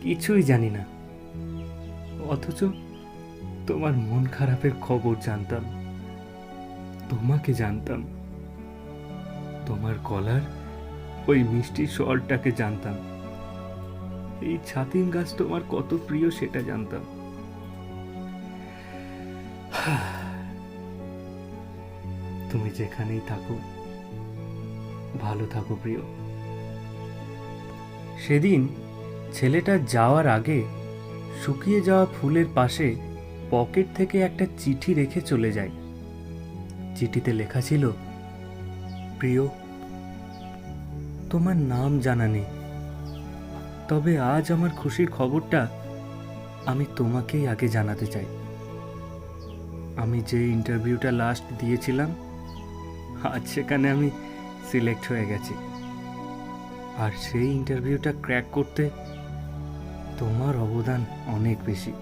কিছুই জানি না। অথচ তোমার মন খারাপের খবর জানতাম। তোমাকে জানতাম। তোমার গলার ওই মিষ্টি স্বরটাকে জানতাম। এই ছাতিম গাছ তোমার কত প্রিয় সেটা জানতাম। তুমি যেখানেই থাকো, ভালো থাকো প্রিয়। সেদিন ছেলেটা যাওয়ার আগে শুকিয়ে যাওয়া ফুলের পাশে পকেট থেকে একটা চিঠি রেখে চলে যায়। চিঠিতে লেখা ছিল, প্রিয়, তোমার নাম জানা নেই। তবে আজ আমার খুশির খবরটা আমি তোমাকেই আগে জানাতে চাই। আমি যে ইন্টারভিউটা লাস্ট দিয়েছিলাম, আজ সেখানে আমি সিলেক্ট হয়ে গেছি। আর সেই ইন্টারভিউটা ক্র্যাক করতে তোমার অবদান অনেক বেশি।